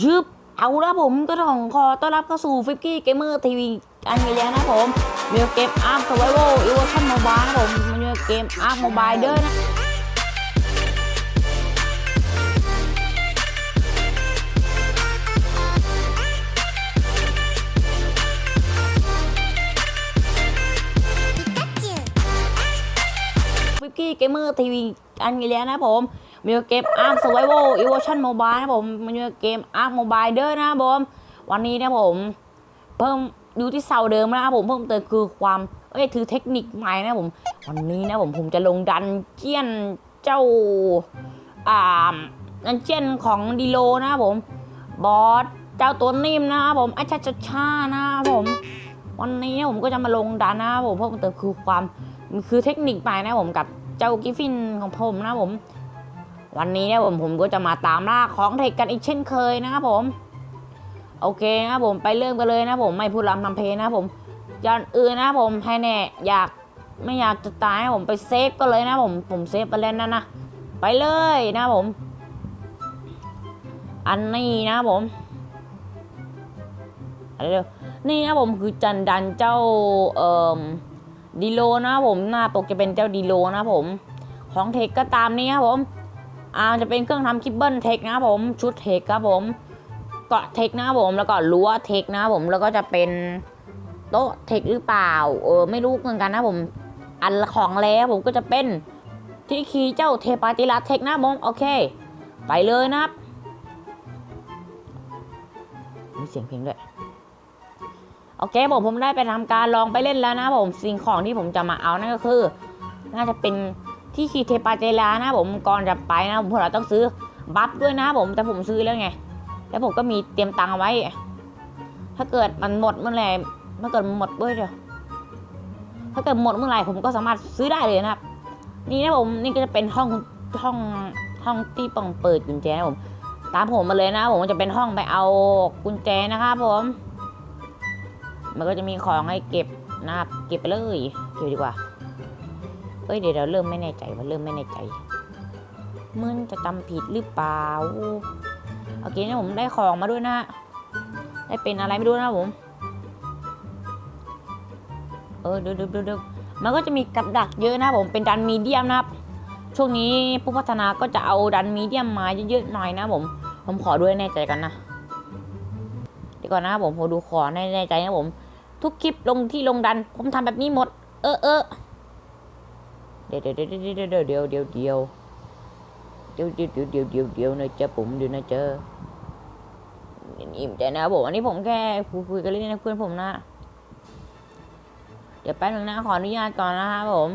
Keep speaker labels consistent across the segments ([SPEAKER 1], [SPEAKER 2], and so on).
[SPEAKER 1] ชืบเอาละผมก็ต้องขอต้อนรับเข้าสู่ฟิฟกี้เกมเมอร์ทีวีอันนี้แล้วนะผมมีเกมอาร์มสไวโวอีเวอร์ชันโมบายนะผมมีเกมอาร์มโมบายเด้อนะฟิฟกี้เกมเมอร์ทีวีอันนี้แล้วนะผม มีเกมอาร์ s สไวโวอีเวอร์ชันโมบายนะผมมีเกมอาร์ s โมบายเด้อนะผมวันนี้นะผม เพิ่มดูที่เสาเดิมนะครับผมเพิ่มเติมคือความเอ้ยคือเทคนิคใหม่นะผม วันนี้นะผมผมจะลงดันเจียนเจ้าอ่าดันเจียนของดีโลนะผมบอสเจ้าตัวนิ่มนะครับผมไอาชาชาชานะครับผม วันนี้ผมก็จะมาลงดันนะครับผมเพิ่มเติมคือความคือเทคนิคใหม่นะผมกับเจ้ากิฟฟินของผมนะผม วันนี้เนี่ยผมผมก็จะมาตามล่าของเทคกันอีกเช่นเคยนะครับผม โอเคนะผมไปเริ่มกันเลยนะผมไม่พูดลำทำเพลงนะผมย้อนอื่นนะผมให้แน่อยากไม่อยากจะตายผมไปเซฟก็เลยนะผมผมเซฟไปแล้วนะนะไปเลยนะผม อันนี้นะผมอะไรเดี๋ยวนี่นะผมคือจันดันเจ้าเอ่อดีโลนะผมหน้าปกจะเป็นเจ้าดีโลนะผม ของเทคก็ตามนี้ครับผม อาจะเป็นเครื่องทำคิปเบิลเทคนะครับผมชุดเทคครับผมเกาะเทคนะครับผมแล้วก็รั้วเทคนะครับผมแล้วก็จะเป็นโต๊ะเทคหรือเปล่าเออไม่รู้เหมือนกันนะผมอันของแล้วผมก็จะเป็นที่คีเจ้าเทปาติลาเทคนะผมโอเค ไปเลยนะครับมีเสียงเพลงด้วยโอเคผมผมได้ไปทำการลองไปเล่นแล้วนะผมสิ่งของที่ผมจะมาเอานั่นก็คือ น่าจะเป็น ที่คีเทปาเจลานะผมก่อนจะไปนะผมพวกเราต้องซื้อบัฟด้วยนะผมแต่ผมซื้อแล้วไง แล้วผมก็มีเตรียมตังค์เอาไว้ ถ้าเกิดมันหมดเมื่อไหร่ถ้าเกิดมันหมดด้วยเดี๋ยวถ้าเกิดหมดเมื่อไหร่ผมก็สามารถซื้อได้เลยนะครับ นี่นะผมนี่ก็จะเป็นห้องห้องห้องที่ปองเปิดกุญแจนะผมตามผมมาเลยนะผมจะเป็นห้องไปเอากุญแจนะครับผม มันก็จะมีของให้เก็บนะครับ เก็บไปเลยเก็บดีกว่า เอ้ยเดี๋ยวเราเริ่มไม่แน่ใจว่าเริ่มไม่แน่ใจมันจะจำผิดหรือเปล่าโอเคนะผมได้ของมาด้วยนะได้เป็นอะไรไม่รู้นะผมเออดี๋ยวเดี๋ยวเดี๋ยวเดี๋ยวมันก็จะมีกับดักเยอะนะผมเป็นดันมีเดียมนะครับ ช่วงนี้ผู้พัฒนาก็จะเอาดันมีเดียมมาเยอะๆหน่อยนะผมผมขอด้วยแน่ใจกันนะเดี๋ยวก่อนนะผมผมดูขอแน่ใจนะผม ทุกคลิปลงที่ลงดัน ผมทำแบบนี้หมด เออเออ ดี๋ยวเดี๋ยวเดี๋ยวเดี๋ยวเดี๋ยวเดี๋ยวเดี๋ยวเดี๋ยวเดี๋ยวเดี๋ยวเดี๋ยวเดี๋ยวนะเจ๊ผมเดี๋ยวนะเจ๊อิ่มใจนะผมอันนี้ผมแค่คุยคุยกันเล่นนะเพื่อนผมนะ เดี๋ยวแป๊บนึงนะขออนุญาตก่อนนะครับผม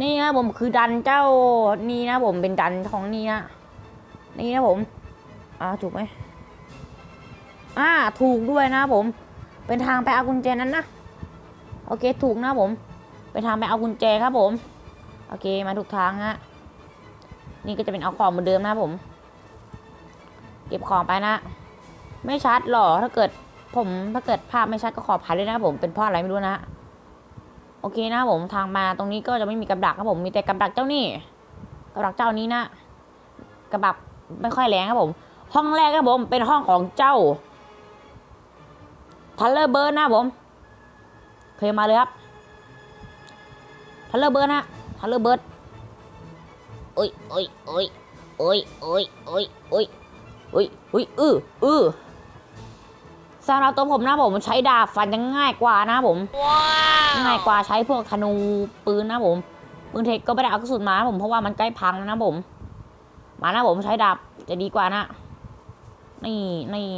[SPEAKER 1] นี่นะผมคือดันเจ้านี่นะผมเป็นดันของนี่นะนี่นะผมอ่าถูกไหมอ่าถูกด้วยนะผม เป็นทางไปเอากุญแจนั้นนะโอเคถูกนะผม เป็นทางไปเอากุญแจครับผม โอเคมาถูกทางฮะ นี่ก็จะเป็นเอาของเหมือนเดิมนะผม เก็บของไปนะ ไม่ชัดหรอ ถ้าเกิดผมถ้าเกิดภาพไม่ชัดก็ขออภัยด้วยนะผม เป็นเพราะอะไรไม่รู้นะ โอเคนะผมทางมาตรงนี้ก็จะไม่มีกับดักครับผม มีแต่กับดักเจ้านี่กับดักเจ้านี้นะกับดักไม่ค่อยแรงครับผม ห้องแรกครับผม เป็นห้องของเจ้าทัลเลอร์เบิร์นนะผม เคยมาเลยครับ ทัลเลอร์เบิร์นนะทัลเลอร์เบิร์นโอ้ยโอ้ยโอ้ยโอ้ยโอ้ยโอ้ยโอ้ยโอ้ยโอ้ยอืออือสำหรับตัวผมนะผมใช้ดาบฟันจะง่ายกว่านะผมง่ายกว่าใช้พวกธนูปืนนะผมปืนเทคก็ไม่ได้เอากระสุนมานะผมเพราะว่ามันใกล้พังแล้วนะผม มานะผมใช้ดาบจะดีกว่านะนี่นี่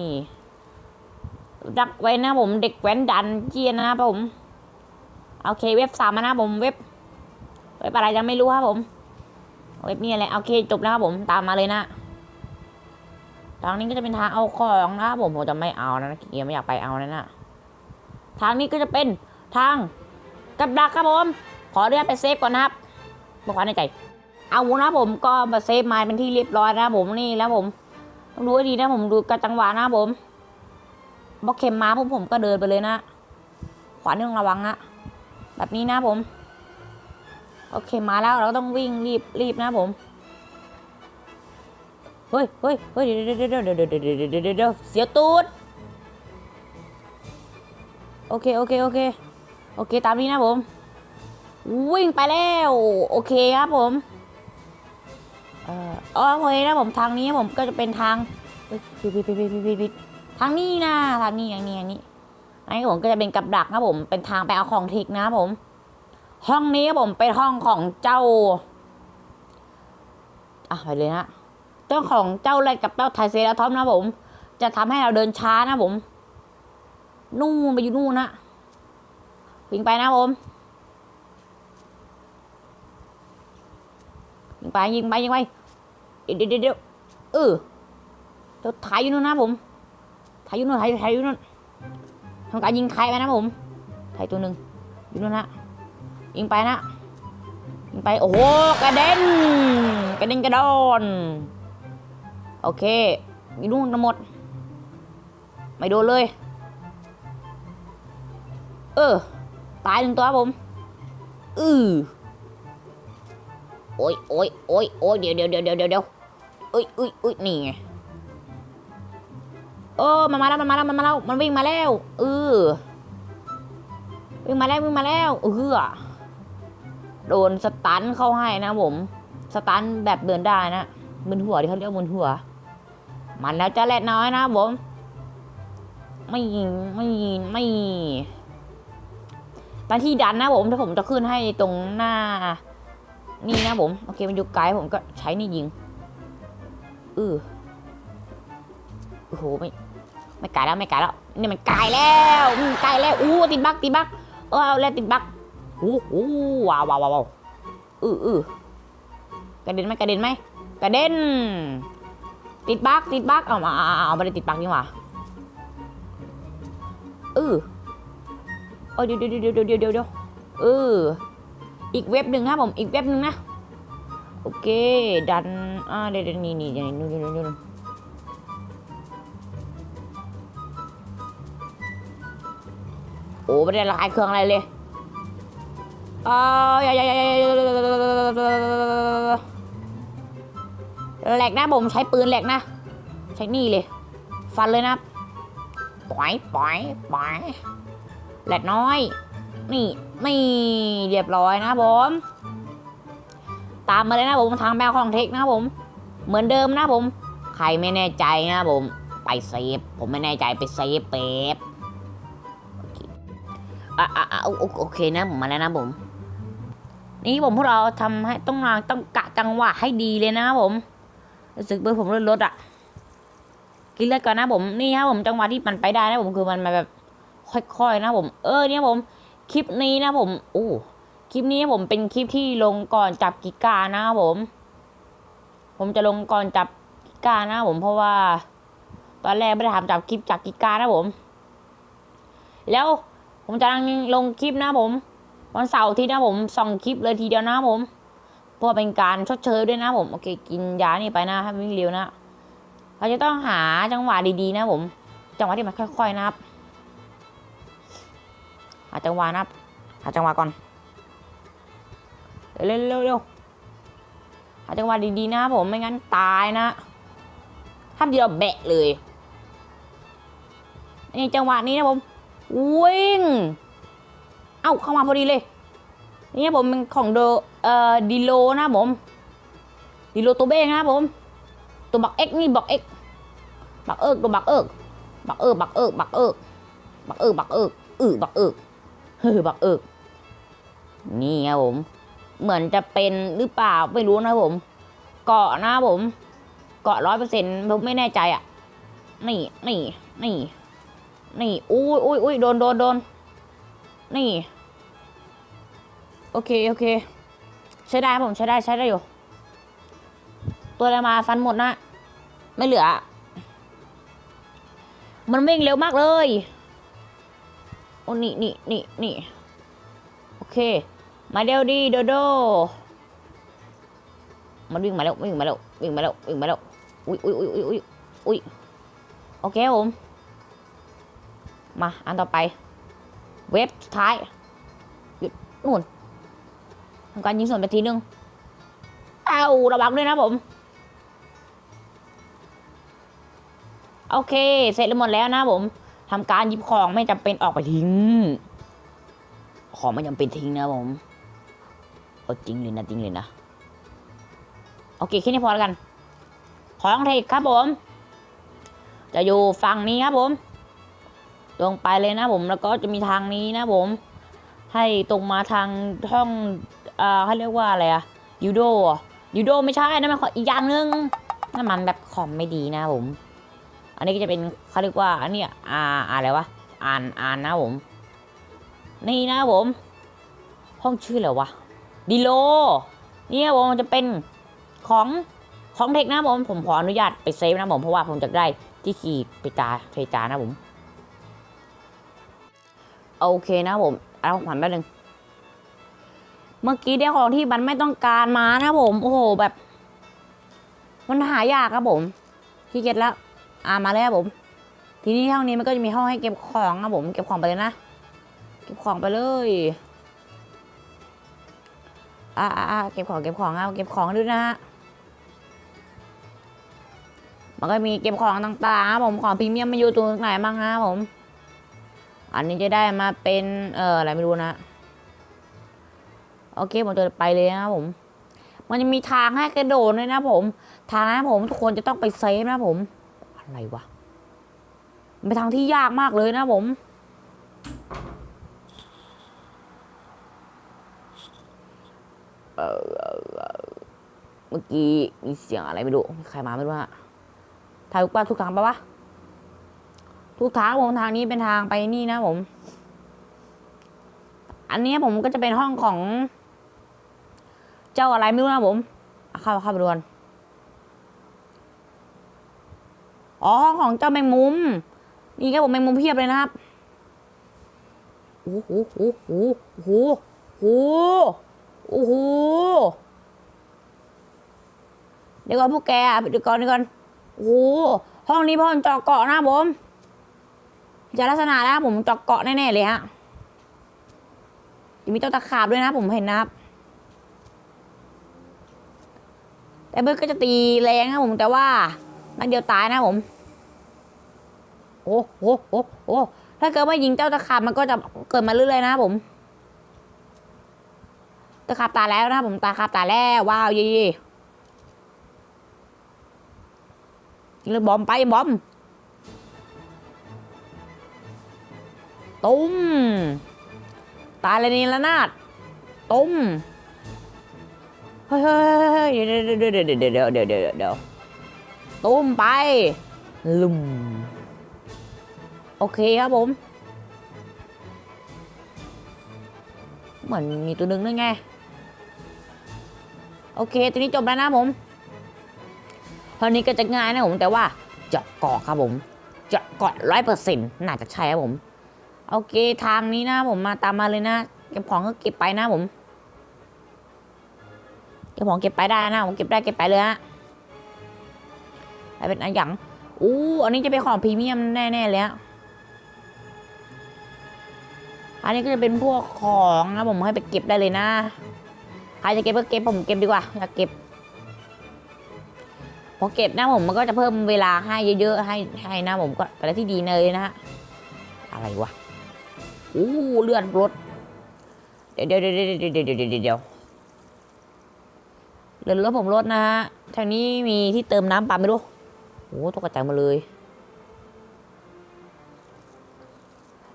[SPEAKER 1] ดักไว้นะผมเด็กแว้นดันเจียนนะครับผมโอเคเว็บสามนะผมเว็บ เว็บอะไรยังไม่รู้ครับผมเว็บนี้อะไรโอเคจบแล้วครับผมตามมาเลยนะทางนี้ก็จะเป็นทางเอาของนะครับผมผมจะไม่เอานะเกียร์ไม่อยากไปเอานะนะทางนี้ก็จะเป็นทางกับดักครับผม ขอเรียกไปเซฟก่อนนะครับบอกควาในใจเอานะผมก็มาเซฟไม้เป็นที่เรียบร้อยนะผมนี่แล้วผมต้องดูให้ดีนะผมดูกระจังหวะนะผมบล็อกเข็มมาผมผมก็เดินไปเลยนะ ขวานี่ต้องระวังนะแบบนี้นะผม โอเคมาแล้วเราก็ต้องวิ่งรีบรีบนะผมเฮ้ยเฮ้ยเฮ้ยเดี๋ยวเดี๋ยวเดี๋ยวเดี๋ยวเดี๋ยวเสียตูดโอเคโอเคโอเคโอเคตามนี้นะผม วิ่งไปแล้วโอเคครับผมเอ่อโอเคนะผมทางนี้ผมก็จะเป็นทางปิปทางนี้นะทางนี้อย่างนี้อย่างนี้ไอันนี้ผมก็จะเป็นกับดักนะผมเป็นทางไปเอาของทิกนะผม ห้องนี้ผมเป็นห้องของเจ้า อะไปเลยนะเจ้าของเจ้าแรดกับเจ้าไทเซราทอมนะผม จะทำให้เราเดินช้านะผม นู่นไปอยู่นู่นนะวิ่งไปนะผมยิงไปยิงไปยิงไปเดี๋ยวเดี๋ยวเดียวเออเดี๋ยวถ่ายอยู่นู่นนะผมถ่ายอยู่นู่นถ่ายถ่ายอยู่นู่นทำการยิงใครไปนะผมถ่ายตัวหนึ่งอยู่นู่นนะ ยิงไปนะยิงไป โอ้โห กระเด็น กระเด็นกระดอน โอเคอยู่นู่นทั้งหมด ไม่โดนเลย เออ ตายหนึ่งตัวผม อือโอ้ยโอ้ยโอ้ยโอ้ยเดี๋ยวเดี๋ยวเดี๋ยวเดี๋ยวเดี๋ยวเอ้ยเอ้ยเอ้ยนี่ไงโอ้มันมาแล้วมันมาแล้วมันมาแล้วมันวิ่งมาแล้วเออวิ่งมาแล้ววิ่งมาแล้วเออ โดนสตันเข้าให้นะผม สตันแบบเดินได้นะมึนหัวที่เขาเรียกมึนหัว มันแล้วจะแลดน้อยนะผม ไม่ยิงไม่ยิงไม่ตอนที่ดันนะผมถ้าผมจะขึ้นให้ตรงหน้า นี่นะผม โอเคมันอยู่ไกลผมก็ใช้นี่ยิงเออโอ้โหไม่ไม่ไกลแล้วไม่ไกลแล้วนี่มันไกลแล้วไกลแล้วอู้ติดบักติดบักเออเอาแล้วติดบัก โอ้โหว้าวว้าวว้าวเออเออกระเด็นไหมกระเด็นไหมกระเด็น ติดบักติดบักเอามาเอาเอาเอาไม่ได้ติดบักนี่หว่าเออโอ้ยเดี๋ยวเดี๋ยวเดี๋ยวเดี๋ยวเดี๋ยวเดี๋ยวเอออีกเว็บหนึ่งครับผมอีกเว็บหนึ่งนะโอเค ดันอ่าเดี๋ยวนี่นี่นี่นู่นนู่นนู่นโอ้ไม่ได้ระคายเครื่องอะไรเลย อ่าอย่าอย่าอย่าอย่าอย่าแหลกนะผมใช้ปืนแหลกนะ ใช้นี่เลย ฟันเลยนะปล่อยปล่อยปล่อยแหลกน้อย นี่ไม่เรียบร้อยนะผม ตามมาเลยนะผมทางแบลของเทคนะผม เหมือนเดิมนะผม ใครไม่แน่ใจนะผม ไปเซฟ ผมไม่แน่ใจไปเซฟเป๊บอะอะอะโอเคนะผมมาแล้วนะผม นี่ผมพวกเราทำให้ต้องมาต้องกะจังหวะให้ดีเลยนะครับผมรู้สึกเบอร์ผมลื่อนรถอะกินเลือดก่อนนะผมนี่ครับผมจังหวะที่มันไปได้นะผมคือมันมาแบบ ค่อยๆนะผม เออเนี่ยผมคลิปนี้นะผมโอ้คลิปนี้ผมเป็นคลิปที่ลงก่อนจับกิกานะครับผม ผมจะลงก่อนจับกิกานะผมเพราะว่า ตอนแรกไม่ได้ทำจับคลิปจับกิกานะผม แล้วผมจะลงคลิปนะผม วันเสาร์ที่นะผมส่องคลิปเลยทีเดียวนะผมเพื่อเป็นการชดเชยด้วยนะผมโอเคกินยานี่ไปนะให้วิ่งเร็วนะเราจะต้องหาจังหวะดีๆนะผม จังหวะที่มันค่อยๆนะครับหาจังหวะนะครับหาจังหวะก่อนเร็วเร็วหาจังหวะดีๆนะผมไม่งั้นตายนะถ้าเดียวแบะเลยนี่จังหวะนี้นะผมวิ่ง เอ้าเข้ามาพอดีเลย นี่ผมเป็นของโดเอ่อดิโลนะผมดิโลตัวเบ้งนะผม ตัวบักเอ็กนี่บักเอ็กบักเอิกตัวบักเอิกบักเอิกบักเอิกบักเอิกบักเอิกบักเอิกอือบักเอิกเฮ้ยบักเอิกนี่ครับผม เหมือนจะเป็นหรือเปล่าไม่รู้นะผม เกาะนะผม เกาะร้อยเปอร์เซ็นต์ผมไม่แน่ใจอะ นี่นี่นี่นี่อุ้ยอุ้ยอุ้ยโดนโดนโดนนี่ โอเค โอเค ใช้ได้ผมใช้ได้ใช้ได้อยู่ ตัวอะไรมาฟันหมดนะ ไม่เหลือ มันวิ่งเร็วมากเลยโอ้นี่นี่นี่นี่โอเค มาเดวดีโดโด มันวิ่งมาแล้ววิ่งมาแล้ววิ่งมาแล้ววิ่งมาแล้วอุ้ยอุ้ยอุ้ยอุ้ยอุ้ยโอเคผม มาอันต่อไป เว็บสุดท้ายหยุดนู่น ทำการยิงส่วนไปทีนึงเอาระวังด้วยนะผม โอเค เสร็จแล้วหมดแล้วนะผมทำการหยิบของไม่จำเป็นออกไปทิ้ง ของไม่จำเป็นทิ้งนะผมเอาจริงเลยนะจริงเลยนะโอเคแค่นี้พอแล้วกัน ของเทคครับผม จะอยู่ฝั่งนี้ครับผม ตรงไปเลยนะผมแล้วก็จะมีทางนี้นะผม ให้ตรงมาทางห้อง อ่าเขาเรียกว่าอะไรอะยูโดยูโดไม่ใช่นะมันออีกอย่างหนึงนั่นมันแบบคอมไม่ดีนะผม อันนี้ก็จะเป็นเขาเรียกว่าอันนี้อ่าอะไรวะอ่านอ่านนะผม นี่นะผม ห้องชื่ออะไรวะดิโลเนี่ยผมมันจะเป็นของของเทคนะผมผมขออนุญาตไปเซฟนะผมเพราะว่าผมจะได้ที่ขี่ไปจาเพจานะผม โอเคนะผม เอาขวัญแป๊บนึง เมื่อกี้ได้ของที่มันไม่ต้องการมานะผม โอ้โหแบบ มันหายากครับผมที่เก็ตแล้ว อ่ามาแล้วครับผม ทีนี้ห้องนี้มันก็จะมีห้องให้เก็บของครับผม เก็บของไปเลยนะ เก็บของไปเลยอ่าอ่าเก็บของเก็บของเอาเก็บของด้วยนะฮะมันก็มีเก็บของต่างๆครับผมของพรีเมียมมาอยู่ตรงไหนบ้างครับผม อันนี้จะได้มาเป็นเอ่ออะไรไม่รู้นะ โอเคผมจะไปเลยนะผม มันจะมีทางให้กระโดดเลยนะผม ทางนะผมทุกคนจะต้องไปเซฟนะผม อะไรวะเป็นทางที่ยากมากเลยนะผมเมื่อกี้มีเสียงอะไรไม่รู้มีใครมาไม่รู้ฮะถ่ายทุกป้าทุกทางปะวะทุกทางผมทางนี้เป็นทางไปนี่นะผม อันนี้ผมก็จะเป็นห้องของ เจ้าอะไรไม่รู้นะผมอะเข้าเข้าไปดูกันอ๋อห้องของเจ้าแมงมุม นี่ครับผมแมงมุมเพียบเลยนะครับโอ้โหโอ้โหโอ้โหโอ้โหโอ้โหเดี๋ยวก่อนพวกแกเดี๋ยวก่อนเดี๋ยวก่อนโอ้โหห้องนี้พ่อจอกเกาะนะผมจะลักษณะนะผมจอกเกาะแน่ๆเลยฮะจะมีเต้าตะขาบด้วยนะผมเห็นนะครับ แต่เบิร์ดก็จะตีแรงนะผมแต่ว่านัดเดียวตายนะผม โอ้โหโอ้โหถ้าเกิดว่ายิงเจ้าตะขาบมันก็จะเกิดมาเรื่อยๆนะผม ตะขาบตายแล้วนะผมตาขาบตายแล้วว้าวยี่ยิงเลยบอมไปบอมตุ้มตายเลยนี่ละนาดตุ้ม เฮ้ยเดี๋ยวเดี๋ยวเดี๋ยวเดี๋ยวเดี๋ยวเดี๋ยวเดี๋ยวตุ้มไป ลุม โอเคครับผม เหมือนมีตัวหนึ่งนั่นไง โอเค ตัวนี้จบแล้วนะผมตอนนี้ก็จะง่ายนะผมแต่ว่าจาะเกาะครับผมจาะเกาะร้อยเปอร์เซ็นต์น่าจะใช่ครับผม โอเคทางนี้นะผมมาตามมาเลยนะ เก็บของก็เก็บไปนะผม เก็บของเก็บไปได้นะผมเก็บได้เก็บไปเลยฮะอะไรเป็นอันหยังอู้อันนี้จะเป็นของพรีเมียมแน่ๆเลยฮะอันนี้ก็จะเป็นพวกของนะผมให้ไปเก็บได้เลยนะใครจะเก็บก็เก็บผมเก็บดีกว่าอยากเก็บพอเก็บนะผมมันก็จะเพิ่มเวลาให้เยอะๆให้ให้นะผมก็เป็นอะไรที่ดีเลยนะฮะอะไรวะอู้เลื่อนรถเดี๋ยวเดี๋ยวเดี๋ยวเดี๋ยวเดี๋ยว เดี๋ยวเดี๋ยวเดี๋ยวเรือรถผมรถนะฮะทางนี้มีที่เติมน้ำปั๊มไม่รู้โอ้ตกกระจายมาเลย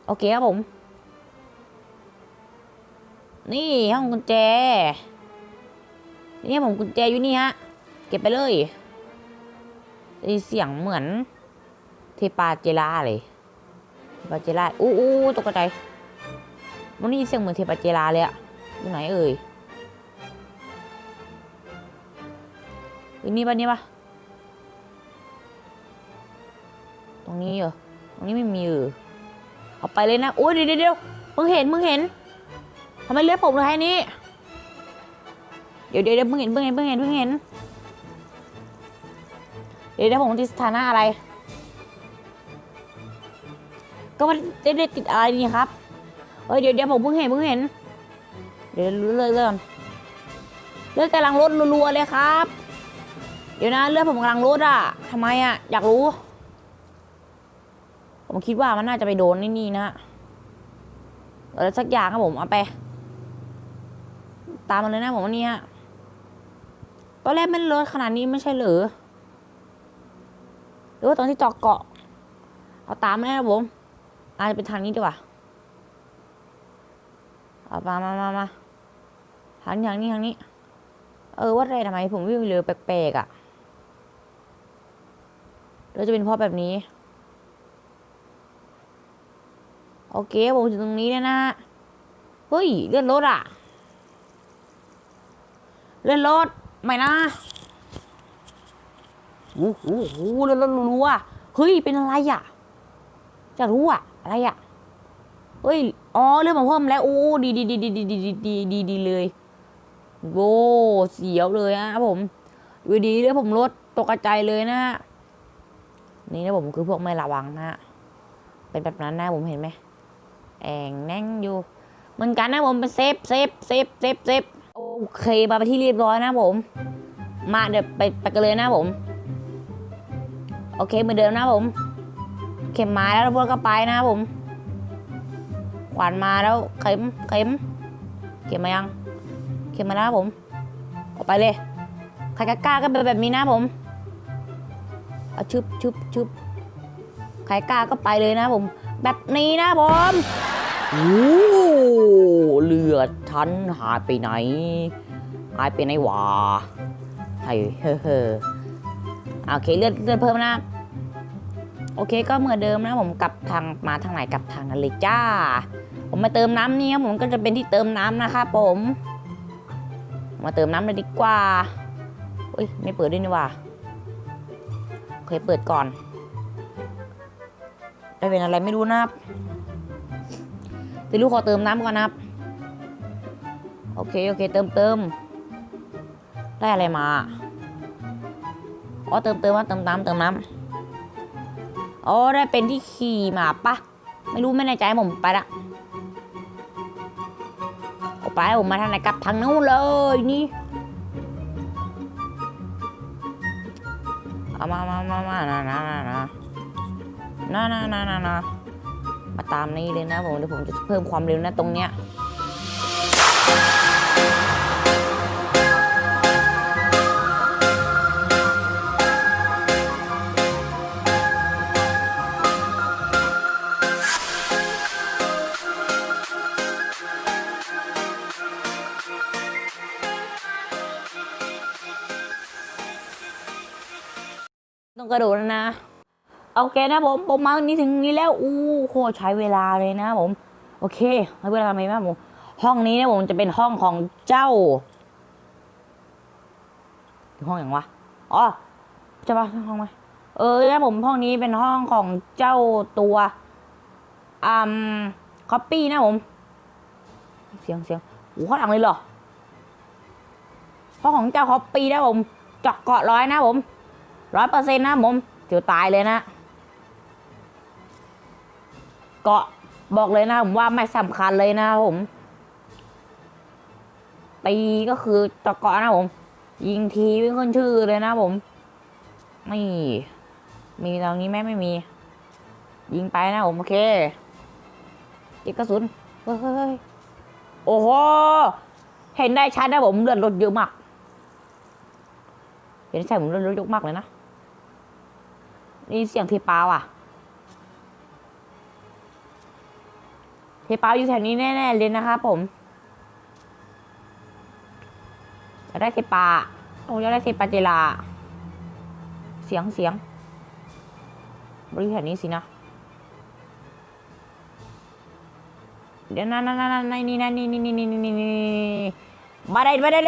[SPEAKER 1] โอเคครับผม นี่ห้องกุญแจ นี่ผมกุญแจอยู่นี่ฮะ เก็บไปเลยได้เสียงเหมือนเทปาเจลาเลยเทปาเจลาอู้อู้ตกกระจายมันนี่เสียงเหมือนเทปาเจลาเลยอะอยู่ไหนเอ่ย อันนี้ปะนี่ปะตรงนี้เหรอ ตรงนี้ไม่มีเออเอาไปเลยนะ โอ้ยเดี๋ยวเดี๋ยวเดี๋ยวมึงเห็น มึงเห็นทำไมเลือดผมเลยแค่นี้ เดี๋ยวเดี๋ยวเดี๋ยวมึงเห็น มึงเห็น มึงเห็น มึงเห็น เดี๋ยวเดี๋ยวผมติดสถานะอะไร ก็มันได้ได้ติดอะไรนี่ครับเฮ้ยเดี๋ยวเดี๋ยวผมเพิ่งเห็นเพิ่งเห็น เดี๋ยวรู้เลยเรื่องเลือดกำลังลดรัวๆเลยครับ เดี๋ยวนะเลือดผมกำลังลดอะทำไมอะ อยากรู้ ผมคิดว่ามันน่าจะไปโดนนี่นี่นะอะไรสักอย่างครับผมเอาไป ตามมันเลยนะผมวันนี้ฮะตอนแรกมันลอะขนาดนี้ไม่ใช่เหรือหรือว่าตอนที่จอกเกาะ เอาตามมาเลยนะผมอาจจะเป็นทางนี้ดีกว่าเอามามามามาทางนี้ทางนี้ทางนี้ เออว่าอะไรทำไมผมวิ่งเร็วแปลกๆอะ หรือจะเป็นเพราะแบบนี้ โอเคผมถึงตรงนี้แล้วนะเฮ้ยเลื่อนรถอะ เลื่อนรถไม่นะโอ้โหเลื่อนรถรัวเฮ้ยเป็นอะไรอะ จะรู้อะ อะไรอะเฮ้ยอ๋อเลื่อนมาเพิ่มแล้วโอ้ดีดีดีดีดีดีดีดีดีเลยโว้เสียวเลยนะครับผมอยู่ดีเลยผมรถตกกระจเลยนะฮะ นี่นะผมคือพวกไม่ระวังนะฮะเป็นแบบนั้นนะผมเห็นไหมแองแน่งอยู่ เหมือนกันนะผมเป็นเซฟเซฟเซฟเซฟเซฟโอเคมาไปที่เรียบร้อยนะผม มาเดี๋ยวไปไปกันเลยนะผม โอเคเหมือนเดิมนะผม เข็มมาแล้วพวกก็ไปนะผมขวานมาแล้วเข็มเข็มเข็มมายัง เข็มมาแล้วผมออกไปเลยใครกล้าก็เป็นแบบนี้นะผม เอาชุบชุบชุบใครกล้าก็ไปเลยนะผม แบบนี้นะผมโอ้เลือดฉันหายไปไหน หายไปไหนวะไฮ้เฮ้อเฮ้อโอเคเลือดเลือดเพิ่มนะ โอเคก็เหมือนเดิมนะผมกลับทางมาทางไหนกลับทางนั้นเลยจ้า ผมมาเติมน้ำนี่ครับผมก็จะเป็นที่เติมน้ำนะครับผม มาเติมน้ำเลยดีกว่าเฮ้ยไม่เปิดด้วยนี่ว่า เคเปิดก่อนได้เป็นอะไรไม่รู้นะครับเดี๋ยวลูกขอเติมน้ำก่อนนะครับ โอเค โอเค เติมเติมได้อะไรมาอ๋อเติมเติมว่าเติมน้ำเติมน้ำอ๋อได้เป็นที่ขี่มาปะไม่รู้ไม่แน่ใจผมไปละออกไปผมมาทางไหนกลับทางนู้นเลยนี่ เอามามามามานะนะนะนะนะนะนะนะมาตามนี้เลยนะผมเดี๋ยวผมจะเพิ่มความเร็วนะตรงเนี้ย ระโดดนะโอเคนะผมผมมานี้ถึงนี้แล้วอู้โคใช้เวลาเลยนะผม โอเคใช้เวลาไหมบ้างผมห้องนี้นะผมจะเป็นห้องของเจ้า ห้องอย่างวะอ๋อจะปะห้องไหมเออนะผมห้องนี้เป็นห้องของเจ้าตัวอืมคอปปี้นะผม เสียงเสียงโอ้ข้างหลังเลยเหรอห้องของเจ้าคอปปี้นะผมจาะเกาะร้อยนะผม ร้อยเปอร์เซ็นต์นะผมเดี๋วตายเลยนะ เกาะบอกเลยนะผมว่าไม่สำคัญเลยนะผม ตีก็คือตะเกาะนะผม ยิงทีไม่ขึ้นชื่อเลยนะผมไม่มีตรงนี้ไหมไม่มี ยิงไปนะผมโอเคจิกกระสุนเฮ้ยเฮ้ยเฮ้ยโอ้โห เห็นได้ชัดนะผมเลือดลดเยอะมาก เห็นใช่ผมเลือดลดเยอะมากเลยนะ นี่เสียงเทปาว่ะ เทปาอยู่แถวนี้แน่ๆเลยนะครับผมอยากได้เทปาโอ้ยได้เทปาเจลา เสียงเสียงบริแถวนี้สินะ เดี๋ยวนั่นนั่นนั่นนี่นั่นนี่นี่นี่นี่นี่นี่มาได้มาได้เ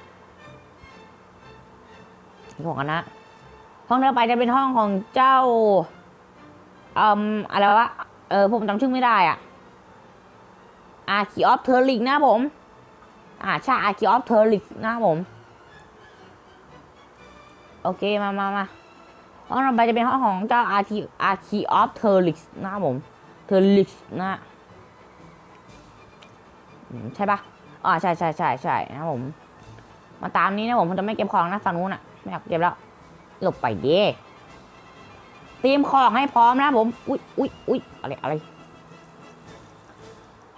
[SPEAKER 1] ของกันนะห้องต่อไปจะเป็นห้องของเจ้าเอ่มอะไรวะเออผมจำชื่อไม่ได้อะอาคีออฟเทอร์ลิกนะผมอ่าใช่อาคีออฟเทอร์ลิกนะผม โอเคมามามาห้องต่อไปจะเป็นห้องของเจ้าอาร์ทีอาร์คีออฟเทอร์ลิกนะผมเทอร์ลิกนะใช่ปะอ่าใช่ใช่ใช่ใช่นะผม มาตามนี้นะผมผมจะไม่เก็บของนะฝั่งนู้นอะ ไม่อยากเก็บแล้ว หลบไปด้เตรียมของให้พร้อมนะผม อุ๊ยอุ๊ยอุ๊ยอะไรอะไร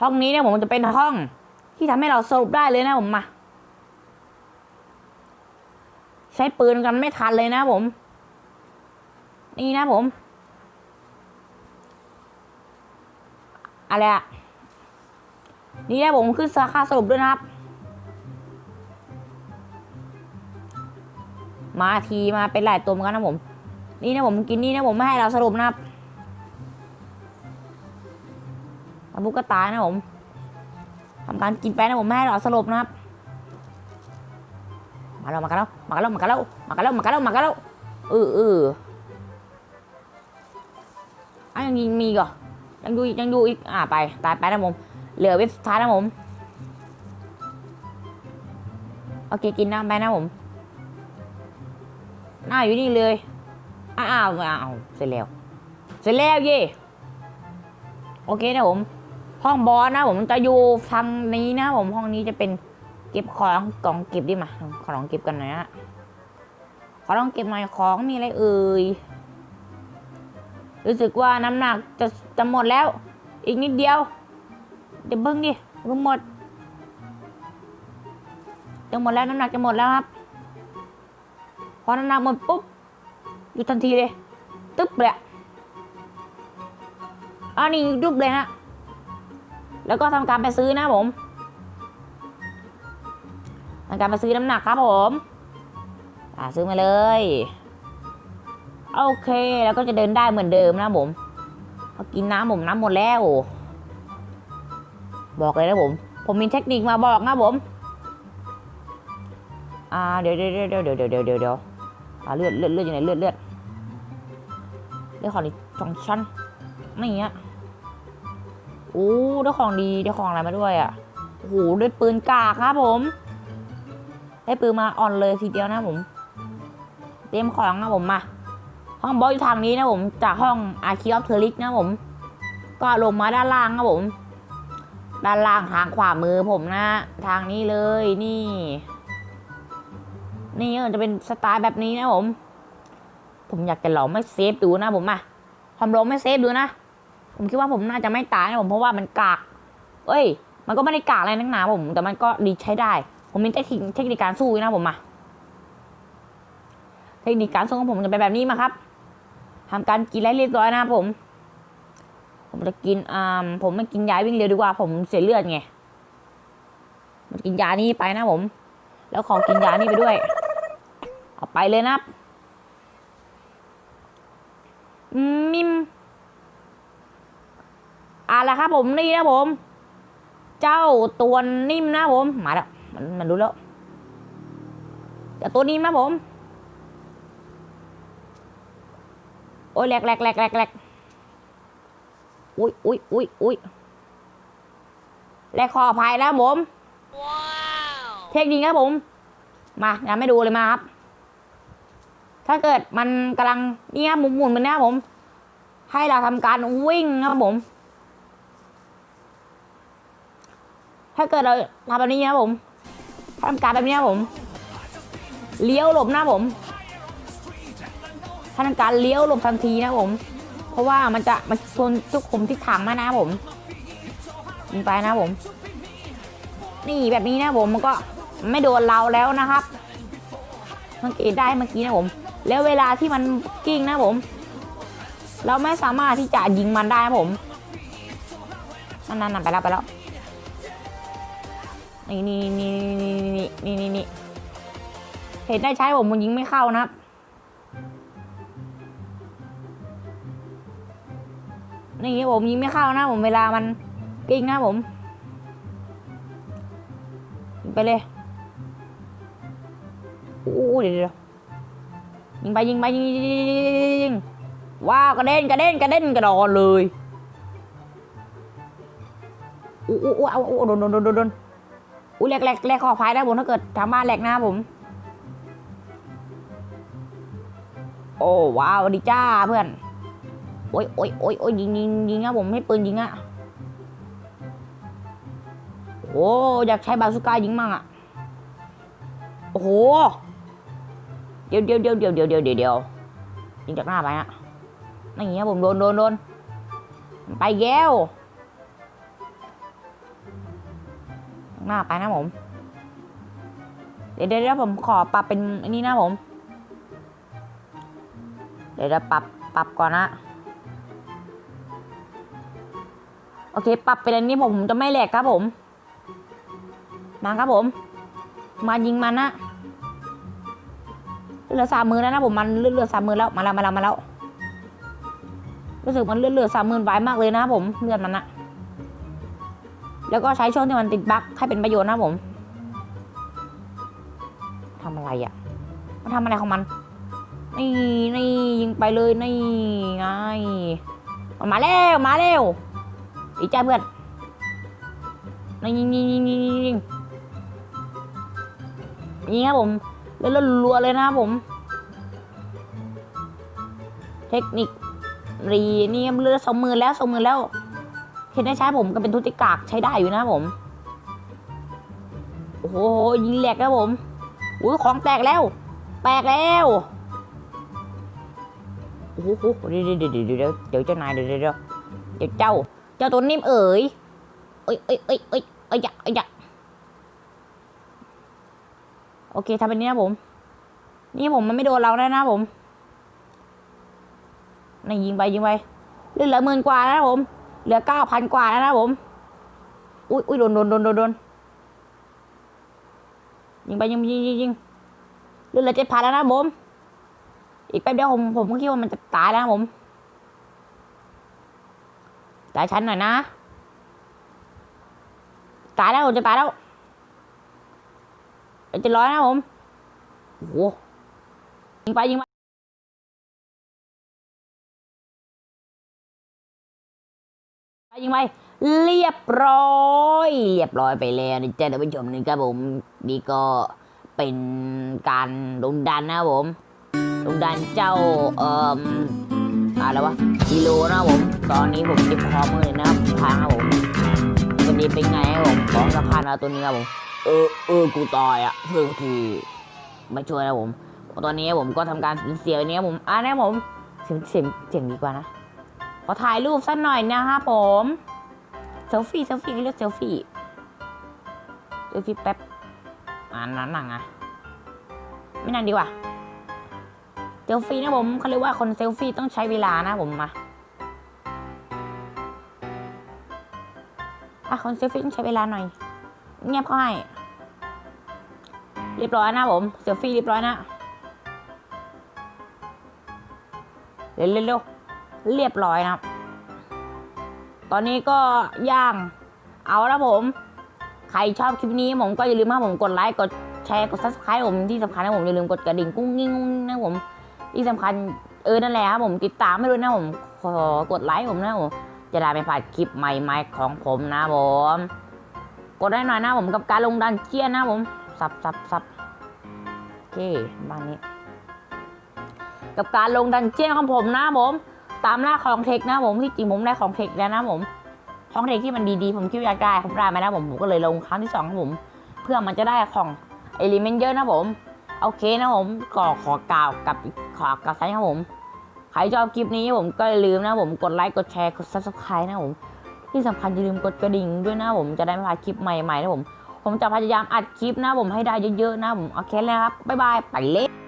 [SPEAKER 1] ห้องนี้เนี่ยผมจะเป็นห้องที่ทำให้เราสรุปได้เลยนะผมมา ใช้ปืนกันไม่ทันเลยนะผม นี่นะผม อะไรอะนี่นะผมขึ้นราคาสรุปด้วยนะครับ มาทีมาเป็นหลายตัวเหมือนกันนะผม นี่นะผมกินนี่นะผมไม่ให้เราสรุปนะครับมาบุกก็ตายนะผมทำการกินไปนะผมไม่ให้เราสรุปนะครับ มาแล้วมากันแล้วมากันแล้วมากันแล้วมากันแล้วมากันแล้วมากันแล้วเออเอออะยังยิงมีก่อยังดูยังดูอีกอ่าไปตายไปนะผมเหลือเว็บสุดท้ายนะผมโอเคกินน้ำไปนะผม หน้าอยู่นี่เลย อ้าวอ้าวอ้าเสร็จแล้ว เสร็จแล้วเย่โอเคนะผม ห้องบอสนะผมจะอยู่ทางนี้นะผมห้องนี้จะเป็นเก็บของกล่องเก็บดิมาขอลองเก็บกันหน่อยนะขอลองเก็บหน่อยของมีอะไรเอ่ยรู้สึกว่าน้ำหนักจะจะหมดแล้ว อีกนิดเดียว เดี๋ยวเบิ้งดิเพิ่งหมดจะหมดแล้วน้ำหนักจะหมดแล้วครับ พอน้ำหนักหมดปุ๊บหยุดทันทีเลย ตึ๊บเลยอันนี้ยุบเลยนะแล้วก็ทำการไปซื้อนะผมทำการไปซื้อน้ำหนักครับผมซื้อมาเลย โอเค แล้วก็จะเดินได้เหมือนเดิมนะผมกินน้ำผมน้ำหมดแล้ว บอกเลยนะผม ผมมีเทคนิคมาบอกนะผม อ่า เดี๋ยวเดี๋ยวเดี๋ยวเดี๋ยวเดี๋ยวเดี๋ยวเดี๋ยว เดี๋ยวอ่าเลือดเลือดเลือดอยู่ไหนเลือดเลือดเลือดของดีสองชั้นไม่อย่างเงี้ยโอ้ได้ของดีได้ของอะไรมาด้วยอะโอ้โหได้ปืนกากครับผม ได้ปืนมาอ่อนเลยทีเดียวนะผม เตรียมของนะผมมา ห้องบอสอยู่ทางนี้นะผม จากห้องอาร์คิออฟเทอริกนะผม ก็ลงมาด้านล่างนะผม ด้านล่างทางขวามือผมนะ ทางนี้เลยนี่ นี่จะเป็นสไตล์แบบนี้นะผม ผมอยากจะลองไม่เซฟดูนะผมมาผมลองไม่เซฟดูนะ ผมคิดว่าผมน่าจะไม่ตายนะผมเพราะว่ามันกาก เอ้ย มันก็ไม่ได้กากอะไรนักหนาผม แต่มันก็ดีใช้ได้ ผมมีเทคนิคเทคนิคการสู้นะผมมาเทคนิคการสู้ของผมจะเป็นแบบนี้มาครับทำการกินแล้เรียบร้อยนะผม ผมจะกินอ่าผมไม่กินยาวิ่งเร็วดีกว่า ผมเสียเลือดไงมันกินยานี้ไปนะผม แล้วขอกินยานี้ไปด้วย อาไปเลยนะครับอืมมิมอะละครับผมนี่นะผม เจ้าตัวนิ่มนะผม มาแล้วมันมันรู้แล้วเจ้าตัวนิ่มนะผม โอ้ยแหลกแหลกแหลกแหลกแหลกอุ้ยอุ้ยอุ้ยอุ้ยแหลกขออภัยนะผม เทคนิคครับผม มายังไม่ดูเลยมาครับ ถ้าเกิดมันกำลังเนี่ยหมุนหมุนมันเนี่ยผม ให้เราทำการวิ่งนะครับผม ถ้าเกิดเราทำแบบนี้นะผมทำการแบบนี้นะผม เลี้ยวหลบนะผมทำการเลี้ยวหลบทันทีนะผม เพราะว่ามันจะมันชนทุกคุมทิศทางมานะผมยิงไปนะผม นี่แบบนี้นะผมมันก็ไม่โดนเราแล้วนะครับสังเกตได้เมื่อกี้นะผม แล้วเวลาที่มันกิ้งนะผม เราไม่สามารถที่จะยิงมันได้ผมนั่นนั่นไปแล้วไปแล้วนี่นี่นี่นี่นี่นี่นี่นี่เห็นได้ใช้ผมมันยิงไม่เข้านะครับนี่ผมยิงไม่เข้านะผมเวลามันกิ้งนะผม ไปเลยอู้เดี๋ยว ยิงไปยิงไปยิงยิงว้าวกระเด็นกระเด็นกระเด็นกระดอนเลยอู้อู้อู้เอาอู้โดนโดนโดนโดนอู้แหลกแหลกแหลกขอพายได้ผมถ้าเกิดทางบ้านแหลกนะผม โอ้ว้าวดีจ้าเพื่อนโอ้ยโอ้ยโอ้ยโอ้ยยิงยิงยิงนะผมให้ปืนยิงอะโอ้อยากใช้บาซูก้ายิงมั่งอะโอ้โห ดี๋ยวเดี๋ยวเดี๋ยวเดี๋ยวเดี๋ยวเดี๋ยวเดี๋ยวยิงจากหน้าไปอะนั่นอย่างเงี้ยผมโดนโดนโดนไปแก้วหน้าไปนะผมเดี๋ยวเดี๋ยวเดี๋ยวผมขอปรับเป็นอันนี้นะผม เดี๋ยวจะปรับปรับก่อนนะโอเค ปรับเป็นอันนี้ผมจะไม่แหลกครับผม มาครับผม มายิงมันนะ เหลือสามมือแล้วนะผมมันเลือดเลือสามมือแล้วมาแล้วมาแล้วมาแล้วรู้สึกมันเลือดเลือสามมือไวมากเลยนะผมเลือดมันนะแล้วก็ใช้ช่วงที่มันติดบั๊กให้เป็นประโยชน์นะผมทำอะไรอะ่ะมันทำอะไรของมัน นี่นี่ยิงไปเลยนี่ไงมันมาแล้วมาแล้วดีใจเพื่อนนี่ยิงยิงยิงยิงยิงยิงยิงครับผม เล่นรัวเลยนะผม เทคนิครีนี่เลือดสองมือแล้วสองมือแล้ว เห็นได้ใช้ผมก็เป็นทุติกากใช้ได้อยู่นะผม โอ้โหยิงแหลกครับผมอุ้ยของแตกแล้ว แตกแล้วโอ้โหเดี๋ยวเดี๋ยวเดี๋ยวเดี๋ยวเจ้านายเดี๋ยวเดี๋ยวเดี๋ยวเจ้า เจ้าตัวนิ่มเอ๋ยเอ้ยเอ้ยเอ้ยเอ้ยเอ้ยอยเอ้ย โอเคทำแบบนี้นะผม นี่ผมมันไม่โดนเราแล้วนะผมนี่ยิงไปยิงไปเหลือหมื่นกว่าแล้วนะผม เหลือเก้าพันกว่าแล้วนะผม อุ้ยอุ้ยโดนโดนโดนโดนโดนยิงไปยิงยิงยิงยิงเหลือเจ็ดพันแล้วนะผม อีกแป๊บเดียวผมผมก็คิดว่ามันจะตายแล้วนะผมตายชั้นหน่อยนะ ตายแล้วผมจะตายแล้ว เป็นเจ็ดร้อยนะผมโอ้โหยิงไปยิงไปยิงไปเรียบร้อย เรียบร้อยไปแล้วนะจ๊ะท่านผู้ชมนะครับผมนี่ก็เป็นการลงดันนะผมลงดันเจ้าเอ่ออะไรวะกิโลนะผม ตอนนี้ผมเจ็บคอมือเลยนะครับทางครับผมวันนี้เป็นไงครับผมของสะพานเอาตัวนี้ครับผม เออเออกูตายอะช่วยกูทีไม่ช่วยนะผมตอนนี้ผมก็ทำการสูญเสียนี้ผมอ่านะผมเสียงเสียงเสียงดีกว่านะขอถ่ายรูปสักหน่อยนะครับผมเซลฟี่เซลฟี่เรียกเซลฟี่เซลฟี่แป๊บอ่านนั้นหนังอะไม่นานดีกว่าเซลฟี่นะผมเขาเรียกว่าคนเซลฟี่ต้องใช้เวลานะผมมาอะคนเซลฟี่ต้องใช้เวลาหน่อย เงียบเขาให้ เรียบร้อยนะผมเซลฟี่เรียบร้อยนะเร็วเร็วเรียบร้อยนะครับ ตอนนี้ก็ย่าง เอาล้วผม ใครชอบคลิปนี้ผมก็อย่าลืมนะผมกดไลค์ กดแชร์ กด subscribe ผมที่สำคัญนะผมอย่าลืมกดกระดิ่งกุ้งกิ้งกุ้งนะผม ที่สำคัญเออนั่นแหละครับผมติดตามไม่ด้วยนะผมขอกดไลค์ผมนะผมจะได้ไม่พลาดคลิปใหม่ๆของผมนะผม กดได้หน่อยนะผมกับการลงดันเจียนนะผม สับสับสับโอเคบ้านนี้ กับการลงดันเจี้ยนของผมนะผม ตามล่าของเทคนะผมที่จริงผมได้ของเทคแล้วนะผมของเทคที่มันดีๆผมคิดว่าอยากได้ผมได้มาแล้วผมผมก็เลยลงครั้งที่สองของผม เพื่อมันจะได้ของเอลิเมนต์เยอะนะผมโอเคนะผมก็ขอกล่าวกับขอกระไซครับผมใครชอบคลิปนี้ผมก็อย่าลืมนะผมกดไลค์กดแชร์กด subscribe นะผมที่สำคัญอย่าลืมกดกระดิ่งด้วยนะผมจะได้ไม่พลาดคลิปใหม่ๆนะผม ผมจะพยายามอัดคลิปนะผมให้ได้เยอะๆนะผมโอเคแล้วครับบ๊ายบายไปเล่น